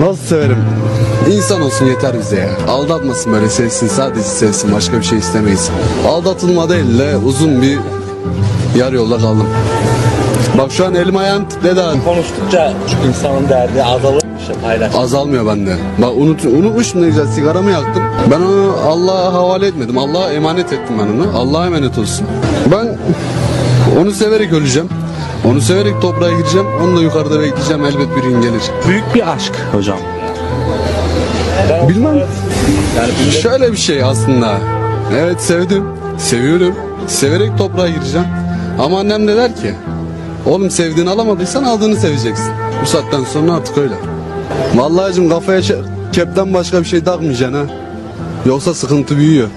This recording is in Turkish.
Nasıl severim? İnsan olsun yeter bize ya. Aldatmasın böyle sevsin sadece sevsin başka bir şey istemeyiz. Aldatılma değil de uzun bir yarı yolda kaldım. Bak şu an elim ayağım titredi. Konuştukça insanın derdi azalır işte paylaş. Azalmıyor bende. Bak unut, unutmuşum ne güzel sigaramı yaktım. Ben onu Allah'a havale etmedim. Allah'a emanet ettim ben onu. Allah'a emanet olsun. Ben onu severek öleceğim. Onu severek toprağa gireceğim. Onu da yukarıda bekleyeceğim. Elbet bir gün gelir. Büyük bir aşk hocam. Bilmem. Yani Şöyle bir şey aslında. Evet sevdim. Seviyorum. Severek toprağa gireceğim. Ama annem de der ki Oğlum sevdiğini alamadıysan aldığını seveceksin. Bu saatten sonra artık öyle. Vallahi hacım kafaya kepten başka bir şey takmayacaksın ha. Yoksa sıkıntı büyüyor.